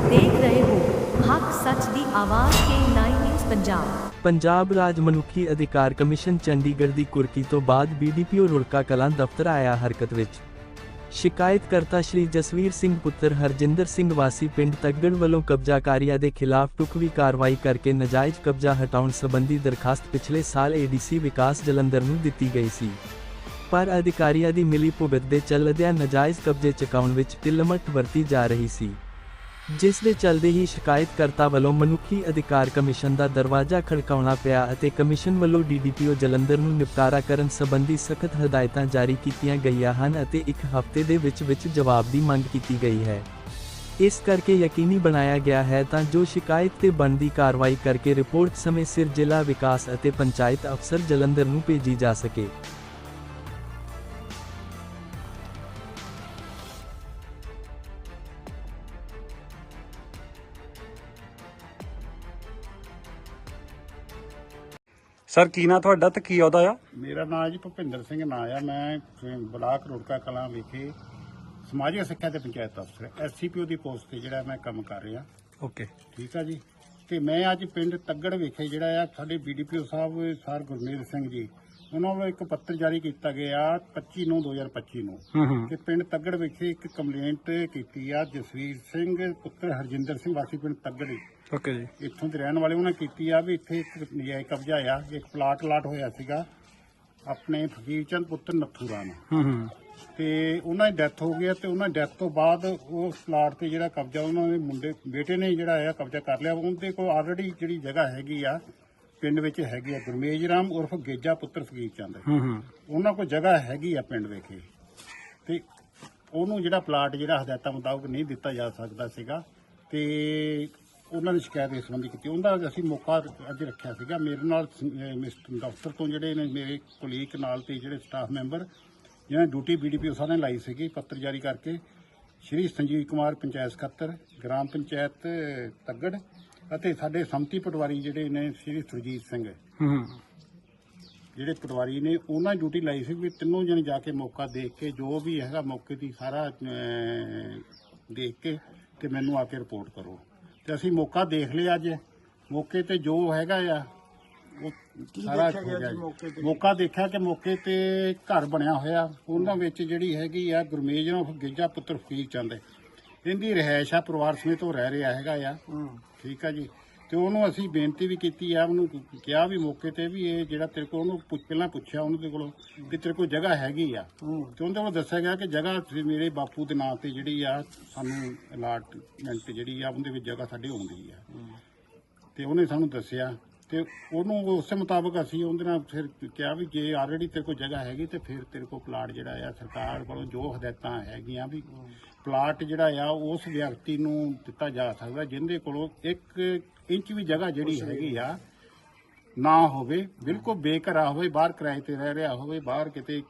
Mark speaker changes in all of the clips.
Speaker 1: ਤੁਸੀਂ ਦੇਖ ਰਹੇ ਹੋ ਹੱਕ ਸੱਚ ਦੀ ਆਵਾਜ਼ ਕੇ 9 ਨਿਊਜ਼ ਪੰਜਾਬ।
Speaker 2: ਪੰਜਾਬ ਰਾਜ ਮਨੁੱਖੀ ਅਧਿਕਾਰ ਕਮਿਸ਼ਨ ਚੰਡੀਗੜ੍ਹ ਦੀ ਕੁਰਕੀ ਤੋਂ ਬਾਅਦ ਬੀਡੀਪੀਓ ਰੁੜਕਾ ਕਲਾਂ ਦਫ਼ਤਰ ਆਇਆ ਹਰਕਤ ਵਿੱਚ। ਸ਼ਿਕਾਇਤਕਰਤਾ ਸ਼੍ਰੀ ਜਸਵੀਰ ਸਿੰਘ ਪੁੱਤਰ ਹਰਜਿੰਦਰ ਸਿੰਘ ਵਾਸੀ ਪਿੰਡ ਤੱਗੜ ਵੱਲੋਂ ਕਬਜ਼ਾਕਾਰੀਆਂ ਦੇ ਖਿਲਾਫ ਟੁਕਵੀ ਕਾਰਵਾਈ ਕਰਕੇ ਨਜਾਇਜ਼ ਕਬਜ਼ਾ ਹਟਾਉਣ ਸੰਬੰਧੀ ਦਰਖਾਸਤ ਪਿਛਲੇ ਸਾਲ ਏਡੀਸੀ ਵਿਕਾਸ ਜਲੰਧਰ ਨੂੰ ਦਿੱਤੀ ਗਈ ਸੀ। ਪਰ ਅਧਿਕਾਰੀਆਂ ਦੀ ਮਿਲੀ ਭੁਗਤ ਦੇ ਚੱਲਦਿਆਂ ਨਜਾਇਜ਼ ਕਬਜ਼ੇ ਚੁਕਾਉਣ ਵਿੱਚ ਢਿੱਲਮੱਠ ਵਰਤੀ ਜਾ ਰਹੀ ਸੀ। ਜਿਸ ਦੇ ਚਲਦੇ ਹੀ ਸ਼ਿਕਾਇਤਕਰਤਾ ਵੱਲੋਂ ਮਨੁੱਖੀ ਅਧਿਕਾਰ ਕਮਿਸ਼ਨ ਦਾ ਦਰਵਾਜ਼ਾ ਖੜਕਾਉਣਾ ਪਿਆ ਅਤੇ ਕਮਿਸ਼ਨ ਵੱਲੋਂ ਡੀਡੀਪੀਓ ਜਲੰਧਰ ਨੂੰ ਨਿਪਟਾਰਾ ਕਰਨ ਸੰਬੰਧੀ ਸਖਤ ਹਦਾਇਤਾਂ ਜਾਰੀ ਕੀਤੀਆਂ ਗਈਆਂ ਹਨ ਅਤੇ ਇੱਕ ਹਫ਼ਤੇ ਦੇ ਵਿੱਚ ਵਿੱਚ ਜਵਾਬ ਦੀ ਮੰਗ ਕੀਤੀ ਗਈ ਹੈ। ਇਸ ਕਰਕੇ ਯਕੀਨੀ ਬਣਾਇਆ ਗਿਆ ਹੈ ਤਾਂ ਜੋ ਸ਼ਿਕਾਇਤ ਤੇ ਬਣਦੀ ਕਾਰਵਾਈ ਕਰਕੇ ਰਿਪੋਰਟ ਸਮੇਂ ਸਿਰ ਜ਼ਿਲ੍ਹਾ ਵਿਕਾਸ ਅਤੇ ਪੰਚਾਇਤ ਅਫਸਰ ਜਲੰਧਰ ਨੂੰ ਭੇਜੀ ਜਾ ਸਕੇ।
Speaker 3: ਸਰ ਕੀ ਨਾਂ ਤੁਹਾਡਾ ਤੇ ਕੀ ਅਹੁਦਾ ਆ?
Speaker 4: ਮੇਰਾ ਨਾਮ ਜੀ ਭੁਪਿੰਦਰ ਸਿੰਘ ਨਾਂ ਆ। ਮੈਂ ਬਲਾਕ ਰੁੜਕਾ ਕਲਾਂ ਵਿਖੇ ਸਮਾਜਿਕ ਸਿੱਖਿਆ ਤੇ ਪੰਚਾਇਤ ਅਫਸਰ ਐਸਸੀਪੀਓ ਦੀ ਪੋਸਟ ਤੇ ਜਿਹੜਾ ਮੈਂ ਕੰਮ ਕਰ ਰਿਹਾ।
Speaker 3: ਓਕੇ।
Speaker 4: ਠੀਕ ਆ ਜੀ? ਤੇ ਮੈਂ ਅੱਜ ਪਿੰਡ ਤੱਗੜ ਵਿਖੇ ਜਿਹੜਾ ਆ ਸਾਡੇ ਬੀਡੀਪੀਓ ਸਾਹਿਬ ਸਰ ਗੁਰਮੇਲ ਸਿੰਘ ਜੀ ਉਹਨਾਂ ਵੱਲੋਂ ਇੱਕ ਪੱਤਰ ਜਾਰੀ ਕੀਤਾ ਗਿਆ 25 ਨੂੰ 2025 ਨੂੰ
Speaker 3: ਹੂੰ ਹੂੰ।
Speaker 4: ਕਿ ਪਿੰਡ ਤੱਗੜ ਵਿਖੇ ਇੱਕ ਕੰਪਲੇਂਟ ਕੀਤੀ ਆ ਜਸਵੀਰ ਸਿੰਘ ਪੁੱਤਰ ਹਰਜਿੰਦਰ ਸਿੰਘ ਵਾਸੀ ਪਿੰਡ ਤੱਗੜ
Speaker 3: ਓਕੇ ਜੀ।
Speaker 4: ਇੱਥੋਂ ਦੇ ਰਹਿਣ ਵਾਲੇ ਉਹਨਾਂ ਕੀਤੀ ਆ ਵੀ ਇੱਥੇ ਇੱਕ ਨਜਾਇਜ਼ ਕਬਜ਼ਾ ਆ ਇੱਕ ਪਲਾਟ ਲਾਟ ਹੋਇਆ ਸੀਗਾ ਆਪਣੇ ਫਕੀਰ ਚੰਦ ਪੁੱਤਰ ਨੱਥੂ ਰਾਮ।
Speaker 3: ਹੂੰ ਹੂੰ।
Speaker 4: ਤੇ ਉਹਨਾਂ ਦੀ ਡੈਥ ਹੋ ਗਈ ਆ ਤੇ ਉਹਨਾਂ ਦੀ ਡੈਥ ਤੋਂ ਬਾਅਦ ਉਸ ਪਲਾਟ ਤੇ ਜਿਹੜਾ ਕਬਜ਼ਾ ਉਹਨਾਂ ਦੇ ਮੁੰਡੇ ਬੇਟੇ ਨੇ ਜਿਹੜਾ ਆ ਕਬਜ਼ਾ ਕਰ ਲਿਆ ਉਹਦੇ ਕੋਲ ਆਲਰੇਡੀ ਜਿਹੜੀ ਜਗ੍ਹਾ ਹੈਗੀ ਆ ਪਿੰਡ ਵਿੱਚ ਹੈਗੀ ਆ ਗੁਰਮੇਜ ਰਾਮ ਉਰਫ ਗੇਜਾ ਪੁੱਤਰ ਫਕੀਰ ਚੰਦ।
Speaker 3: ਹੂੰ ਹੂੰ।
Speaker 4: ਉਹਨਾਂ ਕੋਲ ਜਗ੍ਹਾ ਹੈਗੀ ਆ ਪਿੰਡ ਵਿਖੇ। ਤੇ ਉਹਨੂੰ ਜਿਹੜਾ ਪਲਾਟ ਜਿਹੜਾ ਹਦਾਇਤਾਂ ਮੁਤਾਬਕ ਨਹੀਂ ਦਿੱਤਾ ਜਾ ਸਕਦਾ ਸੀਗਾ ਤੇ ਉਹਨਾਂ ਦੀ ਸ਼ਿਕਾਇਤ ਇਸ ਸੰਬੰਧੀ ਕੀਤੀ। ਉਹਦਾ ਅਸੀਂ ਮੌਕਾ ਅੱਜ ਰੱਖਿਆ ਸੀਗਾ। ਮੇਰੇ ਨਾਲ ਮਿਸਟਰ ਦਫ਼ਤਰ ਤੋਂ ਜਿਹੜੇ ਨੇ ਮੇਰੇ ਕੁਲੀਕ ਨਾਲ ਤੇ ਜਿਹੜੇ ਸਟਾਫ ਮੈਂਬਰ ਜਿਹਨਾਂ ਨੇ ਡਿਊਟੀ ਬੀਡੀਪੀਓ ਸਾਹਿਬ ਨੇ ਲਾਈ ਸੀਗੀ ਪੱਤਰ ਜਾਰੀ ਕਰਕੇ। ਸ਼੍ਰੀ ਸੰਜੀਵ ਕੁਮਾਰ ਪੰਚਾਇਤ ਸਕੱਤਰ ਗ੍ਰਾਮ ਪੰਚਾਇਤ ਤੱਗੜ ਅਤੇ ਸਾਡੇ ਸੰਮਤੀ ਪਟਵਾਰੀ ਜਿਹੜੇ ਨੇ ਸ਼੍ਰੀ ਸੁਰਜੀਤ ਸਿੰਘ
Speaker 3: ਹੂੰ। ਹੂੰ
Speaker 4: ਜਿਹੜੇ ਪਟਵਾਰੀ ਨੇ ਉਹਨਾਂ ਦੀ ਡਿਊਟੀ ਲਾਈ ਸੀ ਵੀ ਤਿੰਨੋਂ ਜਣੇ ਜਾ ਕੇ ਮੌਕਾ ਦੇਖ ਕੇ ਜੋ ਵੀ ਹੈਗਾ ਮੌਕੇ ਦੀ ਸਾਰਾ ਅਹ, ਦੇਖ ਕੇ ਤੇ ਮੈਨੂੰ ਆ ਕੇ ਰਿਪੋਰਟ ਕਰੋ। ਤੇ ਅਸੀਂ ਮੌਕਾ ਦੇਖ ਲਿਆ ਅੱਜ। ਮੌਕੇ ਤੇ ਜੋ ਹੈਗਾ ਆ ਉਹ ਸਾਰਾ ਹੋ ਗਿਆ ਜੀ। ਮੌਕਾ ਦੇਖਿਆ ਕਿ ਮੌਕੇ ਤੇ ਘਰ ਬਣਿਆ ਹੋਇਆ। ਉਹਨਾਂ ਵਿੱਚ ਜਿਹੜੀ ਹੈਗੀ ਆ ਗੁਰਮੇਜ ਨੂੰ ਗਿੱਜਾ ਪੁੱਤਰ ਫਕੀਰ ਚੰਦ। ਇਹਦੀ ਰਹਿائش ਆ ਪਰਿਵਾਰ ਸਮੇਤ ਉਹ ਰਹਿ ਰਿਹਾ ਹੈਗਾ ਆ। ਠੀਕ ਆ ਜੀ। ਤੇ ਉਹਨੂੰ ਅਸੀਂ ਬੇਨਤੀ ਵੀ ਕੀਤੀ ਆ ਉਹਨੂੰ ਕਿਹਾ ਵੀ ਮੌਕੇ ਤੇ ਵੀ ਇਹ ਜਿਹੜਾ ਤੇਰੇ ਕੋਲ ਉਹਨੂੰ ਪਹਿਲਾਂ ਪੁੱਛਿਆ ਉਹਨੂੰ ਦੇ ਕੋਲੋਂ ਕਿ ਤੇਰੇ ਕੋਲ ਜਗ੍ਹਾ ਹੈਗੀ ਆ। ਤੇ ਉਹਦੇ ਕੋਲ ਦੱਸਿਆ ਗਿਆ ਕਿ ਜਗ੍ਹਾ ਮੇਰੇ ਬਾਪੂ ਦੇ ਨਾਂ ਤੇ ਜਿਹੜੀ ਆ ਸਾਨੂੰ ਅਲਾਟਮੈਂਟ ਜਿਹੜੀ ਆ ਉਹਦੇ ਵਿੱਚ ਜਗ੍ਹਾ ਸਾਡੀ ਆਉਂਦੀ ਆ। ਤੇ ਉਹਨੇ ਸਾਨੂੰ ਦੱਸਿਆ ਤੇ ਉਹਨੂੰ ਉਸੇ ਮੁਤਾਬਕ ਅਸੀਂ ਉਹਦੇ ਨਾਲ ਫਿਰ ਕਿਹਾ ਵੀ ਜੇ ਆਲਰੇਡੀ ਤੇਰੇ ਕੋਲ ਜਗ੍ਹਾ ਹੈਗੀ ਤੇ ਫਿਰ ਤੇਰੇ ਕੋਲ ਪਲਾਟ ਜਿਹੜਾ ਆ ਸਰਕਾਰ ਵੱਲੋਂ ਜੋ ਹਦਾਇਤਾਂ ਹੈਗੀਆਂ ਵੀ ਪਲਾਟ ਜਿਹੜਾ ਆ ਉਸ ਵਿਅਕਤੀ ਨੂੰ ਦਿੱਤਾ ਜਾ ਸਕਦਾ ਜਿੰਦੇ ਕੋਲੋਂ 1 ਇੰਚ ਵੀ ਜਗ੍ਹਾ ਜਿਹੜੀ ਹੈਗੀ ਆ ਨਾ ਹੋਵੇ ਬਿਲਕੁਲ ਬੇਘਰਾ ਹੋਵੇ ਬਾਹਰ ਕਿਰਾਏ ਤੇ ਰਹਿ ਰਿਹਾ ਹੋਵੇ ਬਾਹਰ ਕਿਤੇ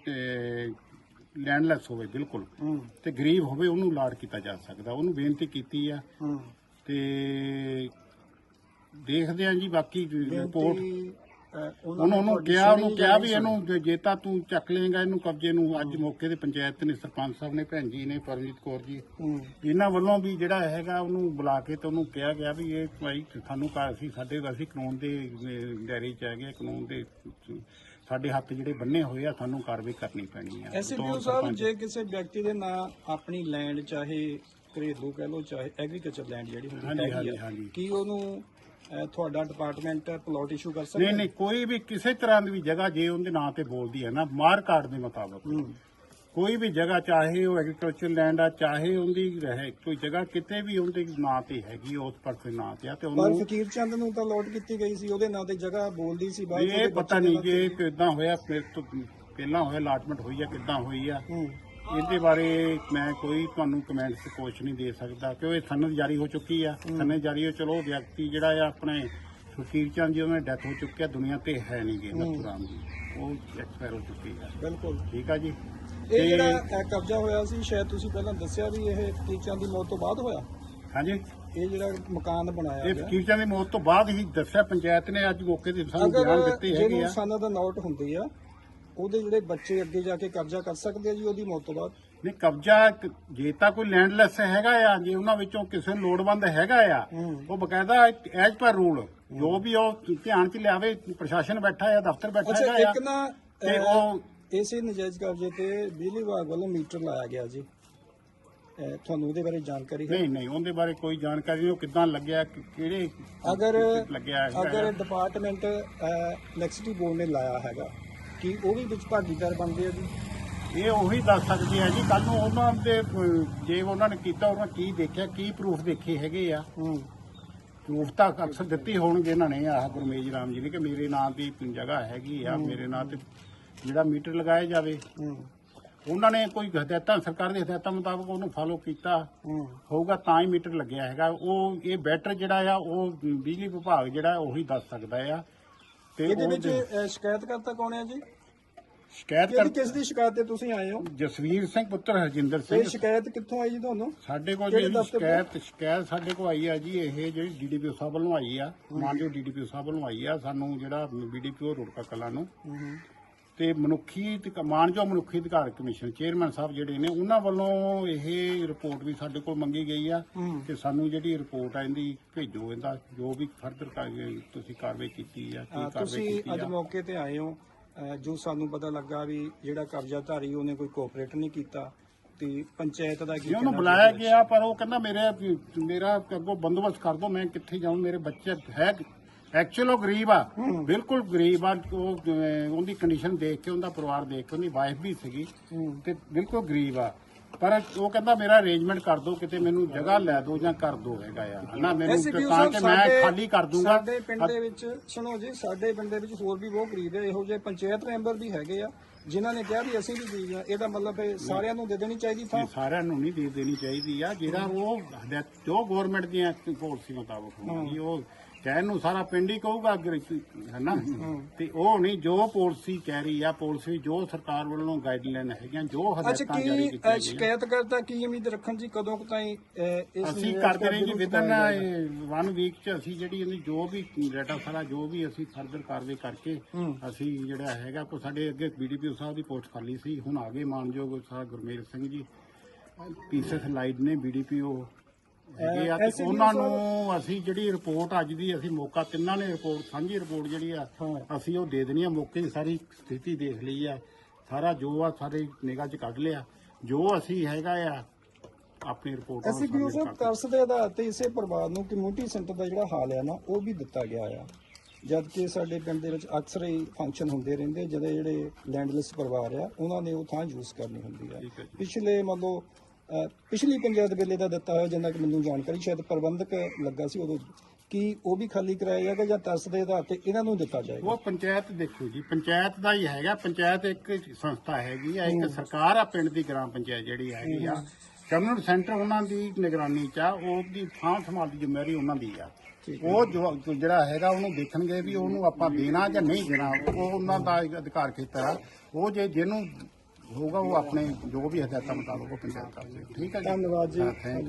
Speaker 4: ਲੈਂਡਲੈਸ ਹੋਵੇ ਬਿਲਕੁਲ। ਤੇ ਗਰੀਬ ਹੋਵੇ ਉਹਨੂੰ ਲਾਟ ਕੀਤਾ ਜਾ ਸਕਦਾ। ਉਹਨੂੰ ਬੇਨਤੀ ਕੀਤੀ ਆ। ਤੇ ਦੇਖਦੇ ਆਂ ਜੀ ਬਾਕੀ ਰਿਪੋਰਟ। ਉਹਨੂੰ ਉਹਨੂੰ ਕਿਹਾ ਉਹਨੂੰ ਕਿਹਾ ਵੀ ਇਹਨੂੰ ਜੇ- ਤਾਂ ਤੂੰ ਚੱਕ ਲੇਗਾ ਇਹਨੂੰ ਕਬਜ਼ੇ ਨੂੰ। ਅੱਜ ਮੌਕੇ ਤੇ ਪੰਚਾਇਤ ਨੇ ਸਰਪੰਚ ਸਾਹਿਬ ਨੇ ਭੈਣ ਜੀ ਨੇ ਪਰਮਜੀਤ ਕੌਰ ਜੀ। ਇਹਨਾਂ ਵੱਲੋਂ ਵੀ ਜਿਹੜਾ ਹੈਗਾ ਉਹਨੂੰ ਬੁਲਾ ਕੇ ਤੇ ਉਹਨੂੰ ਕਿਹਾ ਗਿਆ ਵੀ ਇਹ ਭਾਈ ਸਾਨੂੰ ਕਾ ਅਸੀਂ ਸਾਡੇ ਅਸੀਂ ਕਾਨੂੰਨ ਦੇ ਦਾਇਰੇ ਚ ਹੈਗੇ ਕਾਨੂੰਨ ਦੇ ਸਾਡੇ ਹੱਥ ਜਿਹੜੇ ਬੰਨੇ ਹੋਏ ਆ ਸਾਨੂੰ ਕਾਰਵਾਈ ਕਰਨੀ ਪੈਣੀ ਆ।
Speaker 5: ਐਸਪੀਓ ਸਾਹਿਬ ਜੇ ਕਿਸੇ ਵਿਅਕਤੀ ਦੇ ਨਾਂ ਆਪਣੀ ਲੈਂਡ ਚਾਹੇ ਘਰੇਲੂ ਕਹਿ ਲਓ ਚਾਹੇ ਐਗਰੀਕਲਚਰ ਲੈਂਡ ਜਿਹੜੀ ਹੁੰਦੀ
Speaker 4: ਹਾਂਜੀ।
Speaker 5: ਕੀ ਉਹਨੂੰ ਅਹ, ਤੁਹਾਡਾ ਡਿਪਾਰਟਮੈਂਟ ਪਲਾਟ ਇਸ਼ੂ ਕਰ ਸਕਦਾ
Speaker 4: ਨਹੀਂ ਨਹੀਂ ਕੋਈ ਵੀ ਕਿਸੇ ਤਰ੍ਹਾਂ ਦੀ ਵੀ ਜਗ੍ਹਾ ਜੇ ਉਹਦੇ ਨਾਂ ਤੇ ਬੋਲਦੀ ਹੈ ਨਾ ਮਾਰ ਕਾਰਡ ਦੇ ਮੁਤਾਬਕ। ਕੋਈ ਵੀ ਜਗ੍ਹਾ ਚਾਹੇ ਉਹ ਐਗਰੀਕਲਚਰ ਲੈਂਡ ਆ ਚਾਹੇ ਉਹਦੀ ਰਹੇ ਕੋਈ ਜਗ੍ਹਾ ਕਿਤੇ ਵੀ ਉਹਦੇ ਨਾਂ ਤੇ ਹੈਗੀ ਉਸ ਪਰਸਨ ਨਾਂ ਤੇ ਆ ਤੇ
Speaker 5: ਪਰ
Speaker 4: ਉਹਨੂੰ
Speaker 5: ਫਕੀਰ ਚੰਦ ਨੂੰ ਤਾਂ ਲੋਟ ਕੀਤੀ ਗਈ ਸੀ ਉਹਦੇ ਨਾਂ ਤੇ ਜਗ੍ਹਾ ਬੋਲਦੀ ਸੀ ਬਾਅਦ 'ਚ
Speaker 4: ਇਹ
Speaker 5: ਉਹਦੇ
Speaker 4: ਪਤਾ
Speaker 5: ਬੱਚੇ
Speaker 4: ਨਹੀਂ
Speaker 5: ਤੇ-
Speaker 4: ਕਿਦਾਂ ਹੋਇਆ ਫਿਰ ਤੋਂ ਪਹਿਲਾਂ ਹੋਇਆ ਅਲਾਟਮੈਂਟ ਹੋਈ ਆ ਕਿਦਾਂ ਹੋਈ ਆ।
Speaker 5: ਹੂੰ।
Speaker 4: ਇਹਦੇ ਬਾਰੇ ਮੈਂ ਕੋਈ ਤੁਹਾਨੂੰ ਕਮੈਂਟ ਤੇ ਕੁਛ ਨਹੀਂ ਦੇ ਸਕਦਾ ਕਿਉਂ ਇਹ ਸਨਦ ਜਾਰੀ ਹੋ ਚੁੱਕੀ ਆ। ਸਨਦ ਜਾਰੀ ਹੋ ਚਲੋ ਵਿਅਕਤੀ ਜਿਹੜਾ ਆ ਆਪਣੇ ਫਕੀਰ ਚੰਦ ਜੀ ਉਹਨਾਂ ਡੈਥ ਹੋ ਚੁੱਕੀ ਆ ਦੁਨੀਆ ਤੇ ਹੈ ਨਹੀਂ ਗੇ ਨਥੂਰਾਮ ਜੀ। ਉਹ ਐਕਸਪਾਇਰ ਹੋ ਚੁੱਕੀ ਆ।
Speaker 5: ਬਿਲਕੁਲ।
Speaker 4: ਠੀਕ ਆ ਜੀ?
Speaker 5: ਇਹ ਜਿਹੜਾ ਕਬਜ਼ਾ ਹੋਇਆ ਸੀ ਸ਼ਾਇਦ ਤੁਸੀਂ ਪਹਿਲਾਂ ਦੱਸਿਆ ਵੀ ਇਹ ਫਕੀਰ ਚੰਦ ਦੀ ਮੌਤ ਤੋਂ ਬਾਅਦ ਹੋਇਆ?
Speaker 4: ਹਾਂਜੀ।
Speaker 5: ਇਹ ਜਿਹੜਾ ਮਕਾਨ ਬਣਾਇਆ
Speaker 4: ਇਹ ਫਕੀਰ ਚੰਦ ਦੀ ਮੌਤ ਤੋਂ ਬਾਅਦ ਹੀ ਦੱਸਿਆ ਪੰਚਾਇਤ ਨੇ ਅੱਜ ਮੌਕੇ ਤੇ ਸਾਨੂੰ ਬਿਆਨ ਦਿੱਤੇ ਹੈਗੇ ਆ।
Speaker 5: ਸਨਦ ਨੋਟ ਹੁੰਦੀ ਆ ਉਹਦੇ ਜਿਹੜੇ ਬੱਚੇ ਅੱਗੇ ਜਾ ਕੇ ਕਬਜ਼ਾ ਕਰ ਸਕਦੇ ਆ ਜੀ ਉਹਦੀ ਮੌਤ ਤੋਂ ਬਾਅਦ?
Speaker 4: ਨਹੀਂ ਕਬਜ਼ਾ ਕ- ਜੇ ਤਾਂ ਕੋਈ ਲੈਂਡਲੈਸ ਹੈਗਾ ਆ ਜੇ ਉਹਨਾਂ ਵਿੱਚੋਂ ਕਿਸੇ ਨੂੰ ਲੋੜਵੰਦ ਹੈਗਾ ਆ ਉਹ ਬਕਾਇਦਾ ਐਜ ਪਰ ਰੂਲ ਜੋ ਵੀ ਉਹ ਧਿਆਨ ਚ ਲਿਆਵੇ ਪ੍ਰਸ਼ਾਸਨ ਬੈਠਾ ਆ ਦਫ਼ਤਰ ਬੈਠਾ
Speaker 5: ਅੱਛਾ
Speaker 4: ਹੈਗਾ ਆ
Speaker 5: ਇੱਕ ਨਾ
Speaker 4: ਤੇ
Speaker 5: ਅਹ,
Speaker 4: ਉਹ
Speaker 5: ਇਸੇ ਨਜਾਇਜ਼ ਕਬਜ਼ੇ ਤੇ ਬਿਜਲੀ ਵਿਭਾਗ ਵੱਲੋਂ ਮੀਟਰ ਲਾਇਆ ਗਿਆ ਜੀ। ਅਹ, ਤੁਹਾਨੂੰ ਉਹਦੇ ਬਾਰੇ ਜਾਣਕਾਰੀ ਹੈ?
Speaker 4: ਨਹੀਂ ਨਹੀਂ ਉਹਦੇ ਬਾਰੇ ਕੋਈ ਜਾਣਕਾਰੀ ਨਹੀਂ ਉਹ ਕਿੱਦਾਂ ਲੱਗਿਆ ਕਿ- ਕਿਹੜੇ
Speaker 5: ਅਗਰ
Speaker 4: ਲੱਗਿਆ ਹੈਗਾ
Speaker 5: ਅਗਰ। ਡਿਪਾਰਟਮੈਂਟ ਇਲੈਕਟ੍ਰਿਸਿਟੀ ਬੋਰਡ ਨੇ ਲਾਇਆ ਹੈਗਾ ਕੀ ਉਹ ਵੀ ਵਿੱਚ ਭਾਗੀਦਾਰ ਬਣਦੇ ਆ ਜੀ?
Speaker 4: ਇਹ ਉਹੀ ਦੱਸ ਸਕਦੇ ਆ ਜੀ ਕੱਲ ਨੂੰ ਉਹਨਾਂ ਦੇ ਅਹ, ਜੇ ਉਹਨਾਂ ਨੇ ਕੀਤਾ ਉਹਨਾਂ ਕੀ ਦੇਖਿਆ ਕੀ ਪ੍ਰੂਫ ਦੇਖੇ ਹੈਗੇ ਆ।
Speaker 5: ਹੂੰ।
Speaker 4: ਪ੍ਰੂਫ ਤਾਂ ਅਕਸਰ ਦਿੱਤੀ ਹੋਣਗੇ ਇਹਨਾਂ ਨੇ ਆਹ ਗੁਰਮੇਜ ਰਾਮ ਜੀ ਨੇ ਕਿ ਮੇਰੇ ਨਾਂ ਦੀ ਜਗ੍ਹਾ ਹੈਗੀ ਆ ਮੇਰੇ ਨਾਂ ਤੇ ਜਿਹੜਾ ਮੀਟਰ ਲਗਾਇਆ ਜਾਵੇ।
Speaker 5: ਹੂੰ।
Speaker 4: ਉਹਨਾਂ ਨੇ ਕੋਈ ਹਦਾਇਤਾਂ ਸਰਕਾਰ ਦੀ ਹਦਾਇਤਾਂ ਮੁਤਾਬਕ ਉਹਨੂੰ ਫਾਲੋ ਕੀਤਾ।
Speaker 5: ਹੂੰ।
Speaker 4: ਹੋਊਗਾ ਤਾਂ ਹੀ ਮੀਟਰ ਲੱਗਿਆ ਹੈਗਾ। ਉਹ ਇਹ ਬੈਟਰ ਜਿਹੜਾ ਆ ਉਹ ਬਿਜਲੀ ਵਿਭਾਗ ਜਿਹੜਾ ਉਹੀ ਦੱਸ ਸਕਦਾ ਆ। ਤੇ
Speaker 5: ਇਹਦੇ ਵਿੱਚ
Speaker 4: ਉਹਦੇ-
Speaker 5: ਅਹ, ਸ਼ਿਕਾਇਤਕਰਤਾ ਕੌਣ ਹੈ ਜੀ?
Speaker 4: ਸ਼ਿਕਾਇਤ
Speaker 5: ਕਿਹਦੀ
Speaker 4: ਕਰ
Speaker 5: ਕਿਸ ਦੀ ਸ਼ਿਕਾਇਤ ਤੇ ਤੁਸੀਂ ਆਏ ਹੋ?
Speaker 4: ਜਸਵੀਰ ਸਿੰਘ ਪੁੱਤਰ ਹਰਜਿੰਦਰ
Speaker 5: ਇਹ
Speaker 4: ਸਿੰਘ।
Speaker 5: ਸ਼ਿਕਾਇਤ ਕਿੱਥੋਂ ਆਈ ਜੀ ਤੁਹਾਨੂੰ?
Speaker 4: ਸਾਡੇ ਕੋਲ
Speaker 5: ਕਿਹੜੇ
Speaker 4: ਜਿਹੜੀ
Speaker 5: ਦਫ਼ਤਰ ਤੋਂ?
Speaker 4: ਸ਼ਿਕਾਇਤ ਸ਼ਿਕਾਇਤ ਸਾਡੇ ਕੋਲ ਆਈ ਆ ਜੀ ਇਹ ਜਿਹੜੀ ਡੀਡੀਪੀਓ ਸਾਹਿਬ ਵੱਲੋਂ ਆਈ ਆ ਮਾਨਯੋਗ ਡੀਡੀਪੀਓ ਸਾਹਿਬ ਵੱਲੋਂ ਆਈ ਆ ਸਾਨੂੰ ਜਿਹੜਾ ਬੀਡੀਪੀਓ ਰੁੜਕਾ ਕਲਾ ਨੂੰ। ਤੇ ਮਨੁੱਖੀ ਮਾਨਯੋਗ ਮਨੁੱਖੀ ਅਧਿਕਾਰ ਕਮਿਸ਼ਨ ਚੇਅਰਮੈਨ ਸਾਹਿਬ ਜਿਹੜੇ ਨੇ ਉਹਨਾਂ ਵੱਲੋਂ ਇਹ ਰਿਪੋਰਟ ਵੀ ਸਾਡੇ ਕੋਲ ਮੰਗੀ ਗਈ ਆ ਕਿ ਸਾਨੂੰ ਜਿਹੜੀ ਰਿਪੋਰਟ ਆ ਇਹਦੀ ਭੇਜੋ ਇਹਦਾ ਜੋ ਵੀ ਫਰਦਰ ਤੁਸੀਂ ਕਾਰਵਾਈ ਕੀਤੀ ਆ ਕੀ ਕਾਰਵਾਈ
Speaker 5: ਤੁਸੀਂ ਅੱਜ ਮੌਕੇ ਤੇ ਆਏ ਹੋ ਜੋ ਸਾਨੂੰ ਪਤਾ ਲੱਗਾ ਵੀ ਜਿਹੜਾ ਕਬਜ਼ਾਧਾਰੀ ਉਹਨੇ ਕੋਈ ਕੋਆਪਰੇਟ ਨਹੀਂ ਕੀਤਾ ਤੇ ਪੰਚਾਇਤ ਦਾ ਕੀ
Speaker 4: ਉਹਨੂੰ ਬੁਲਾਇਆ? ਗਿਆ ਪਰ ਉਹ ਕਹਿੰਦਾ ਮੇਰੇ ਮੇਰਾ ਅੱਗੋਂ ਬੰਦੋਬਸਤ ਕਰ ਦੋ ਮੈਂ ਕਿੱਥੇ ਜਾਵਾਂ ਮੇਰੇ ਬੱਚੇ ਹੈ ਐਕਚੁਅਲ ਉਹ ਗਰੀਬ ਆ। ਬਿਲਕੁਲ ਗਰੀਬ ਆ। ਉਹ ਅਹ, ਉਹਦੀ ਕੰਡੀਸ਼ਨ ਦੇਖ ਕੇ ਉਹਦਾ ਪਰਿਵਾਰ ਦੇਖ ਕੇ ਉਹਦੀ ਵਾਈਫ ਵੀ ਸੀਗੀ ਤੇ ਬਿਲਕੁਲ ਗਰੀਬ ਆ। ਪਰ ਉਹ ਕਹਿੰਦਾ ਮੇਰਾ ਅਰੇਂਜਮੈਂਟ ਕਰ ਦਿਓ ਕਿਤੇ ਮੈਨੂੰ ਜਗ੍ਹਾ ਲੈ ਦਿਓ ਜਾਂ ਕਰ ਦਿਓ ਹੈਗਾ ਆ। ਹਨਾ ਮੈਨੂੰ ਤਾਂ ਕਿ ਮੈਂ
Speaker 5: ਸਾਡੇ-
Speaker 4: ਖਾਲੀ ਕਰ ਦੂੰਗਾ।
Speaker 5: ਸਾਡੇ ਪਿੰਡ ਦੇ ਵਿੱਚ ਸੁਣੋ ਜੀ ਸਾਡੇ ਪਿੰਡ ਦੇ ਵਿੱਚ ਹੋਰ ਵੀ ਬਹੁਤ ਗਰੀਬ ਹੈ ਇਹੋ ਜਿਹੇ ਪੰਚਾਇਤ ਮੈਂਬਰ ਵੀ ਹੈਗੇ ਆ ਜਿਨ੍ਹਾਂ ਨੇ ਕਿਹਾ ਵੀ ਅਸੀਂ ਵੀ ਗਰੀਬ ਆ। ਇਹਦਾ ਮਤਲਬ ਇਹ ਸਾਰਿਆਂ ਨੂੰ ਦੇ ਦੇਣੀ ਚਾਹੀਦੀ ਥਾਂ।
Speaker 4: ਇਹ ਸਾਰਿਆਂ ਨੂੰ ਨਹੀਂ ਦੇ ਦੇਣੀ ਚਾਹੀਦੀ ਆ। ਜਿਹੜਾ ਉਹ ਹਦਾਇਤ- ਜੋ ਗਵਰਨਮੈਂਟ ਦੀਆਂ ਪਾਲਿਸੀ ਮੁਤਾਬਕ ਹੋਣੀ ਉਹ ਕਹਿਣ ਨੂੰ ਸਾਰਾ ਪਿੰਡ ਹੀ ਕਹੂਗਾ ਹੈਨਾ? ਤੇ ਉਹ ਨਹੀਂ ਜੋ ਪਾਲਿਸੀ ਕਹਿ ਰਹੀ ਆ ਪਾਲਿਸੀ ਜੋ ਸਰਕਾਰ ਵੱਲੋਂ ਗਾਈਡਲਾਈਨ ਹੈਗੀਆਂ ਜੋ ਹਦਾਇਤਾਂ ਜਾਰੀ ਕੀਤੀਆਂ ਗਈਆਂ।
Speaker 5: ਸ਼ਿਕਾਇਤਕਰਤਾ ਕੀ ਉਮੀਦ ਰੱਖਣ ਜੀ ਕਦੋਂ ਕੁ ਤਾਈਂ ਇਸ
Speaker 4: ਅਸੀਂ ਕਰਦੇ ਰਹੇ ਜੀ ਵਿਦਨ
Speaker 5: ਛੁਡਾਇਆ ਜਾਏਗਾ?
Speaker 4: ਵਨ ਵੀਕ ਚ ਅਸੀਂ ਜਿਹੜੀ ਇਹਦੀ ਜੋ ਵੀ ਡਾਟਾ ਸਾਰਾ ਜੋ ਵੀ ਅਸੀਂ ਫਰਦਰ ਕਾਰਵਾਈ ਕਰਕੇ ਅਸੀਂ ਜਿਹੜਾ ਹੈਗਾ ਕੋ ਸਾਡੇ ਅੱਗੇ ਬੀਡੀਪੀਓ ਸਾਹਿਬ ਦੀ ਪੋਸਟ ਖਾਲੀ ਸੀ ਹੁਣ ਆ ਗਏ ਮਾਨਯੋਗ ਸਾਹਿਬ ਗੁਰਮੇਲ ਸਿੰਘ ਜੀ। ਪੀਸਸ ਲਾਈਡ ਨੇ ਬੀਡੀਪੀਓ ਹੈਗੇ ਆ ਤੇ ਉਹਨਾਂ ਨੂੰ ਅਸੀਂ ਜਿਹੜੀ ਰਿਪੋਰਟ ਅੱਜ ਦੀ ਅਸੀਂ ਮੌਕਾ ਤਿੰਨਾਂ ਨੇ ਰਿਪੋਰਟ ਸਾਂਝੀ ਰਿਪੋਰਟ ਜਿਹੜੀ ਆ ਅਸੀਂ ਉਹ ਦੇ ਦੇਣੀ ਆ। ਮੌਕੇ ਦੀ ਸਾਰੀ ਸਥਿਤੀ ਦੇਖ ਲਈ ਆ। ਸਾਰਾ ਜੋ ਆ ਸਾਰੇ ਨਿਗਾਹ ਚ ਕੱਢ ਲਿਆ। ਜੋ ਅਸੀਂ ਹੈਗਾ ਆ ਆਪਣੀ ਰਿਪੋਰਟ
Speaker 5: ਅਸੀਂ ਵੀ ਉਸ ਤਰਸ ਦੇ ਆਧਾਰ ਤੇ ਇਸੇ ਪਰਿਵਾਰ ਨੂੰ ਕਮਿਊਨਿਟੀ ਸੈਂਟਰ ਦਾ ਜਿਹੜਾ ਹਾਲ ਹੈ ਨਾ ਉਹ ਵੀ ਦਿੱਤਾ ਗਿਆ ਆ। ਜਦ ਕਿ ਸਾਡੇ ਪਿੰਡ ਦੇ ਵਿੱਚ ਅਕਸਰ ਹੀ ਫੰਕਸ਼ਨ ਹੁੰਦੇ ਰਹਿੰਦੇ ਜਦੋਂ ਜਿਹੜੇ ਲੈਂਡਲੈਸ ਪਰਿਵਾਰ ਆ ਉਹਨਾਂ ਨੇ ਉਹ ਥਾਂ ਯੂਜ਼ ਕਰਨੀ ਹੁੰਦੀ ਆ। ਪਿਛਲੇ ਮੰਨ ਲਓ ਪਿਛਲੀ ਪੰਚਾਇਤ ਵੇਲੇ ਦਾ ਦਿੱਤਾ ਹੋਇਆ ਜਿੰਨਾ ਕਿ ਮੈਨੂੰ ਜਾਣਕਾਰੀ ਸ਼ਾਇਦ ਪ੍ਰਬੰਧਕ ਲੱਗਾ ਸੀ ਉਦੋਂ ਕੀ ਉਹ ਵੀ ਖਾਲੀ ਕਰਾਇਆ ਜਾਏਗਾ ਜਾਂ ਤਰਸ ਦੇ ਆਧਾਰ ਤੇ ਇਹਨਾਂ ਨੂੰ ਦਿੱਤਾ ਜਾਏਗਾ?
Speaker 4: ਉਹ ਪੰਚਾਇਤ ਦੇਖੋ ਜੀ ਪੰਚਾਇਤ ਦਾ ਹੀ ਹੈਗਾ ਪੰਚਾਇਤ ਇੱਕ ਸੰਸਥਾ ਹੈਗੀ ਆ ਇੱਕ ਸਰਕਾਰ ਆ ਪਿੰਡ ਦੀ ਗ੍ਰਾਮ ਪੰਚਾਇਤ ਜਿਹੜੀ ਹੈਗੀ ਆ। ਕਮਿਊਨਿਟੀ ਸੈਂਟਰ ਉਹਨਾਂ ਦੀ ਨਿਗਰਾਨੀ ਚ ਆ ਉਹਦੀ ਥਾਂ ਸੰਭਾਲ ਦੀ ਜ਼ਿੰਮੇਵਾਰੀ ਉਹਨਾਂ ਦੀ ਆ। ਉਹ ਜੋ ਜਿਹੜਾ ਹੈਗਾ ਉਹਨੂੰ ਦੇਖਣਗੇ ਵੀ ਉਹਨੂੰ ਆਪਾਂ ਦੇਣਾ ਜਾਂ ਨਹੀਂ ਦੇਣਾ ਉਹ ਉਹਨਾਂ ਦਾ ਅਧਿਕਾਰ ਖੇਤਰ ਆ। ਉਹ ਜੇ ਜਿਹਨੂੰ ਹੋਊਗਾ ਉਹ ਆਪਣੇ ਜੋ ਵੀ ਹਦਾਇਤਾਂ ਮੁਤਾਬਕ ਉਹ ਪੰਚਾਇਤ ਕਰਦੇ ਠੀਕ ਹੈ ਜੀ।
Speaker 5: ਧੰਨਵਾਦ ਜੀ।
Speaker 4: ਹਾਂ, thank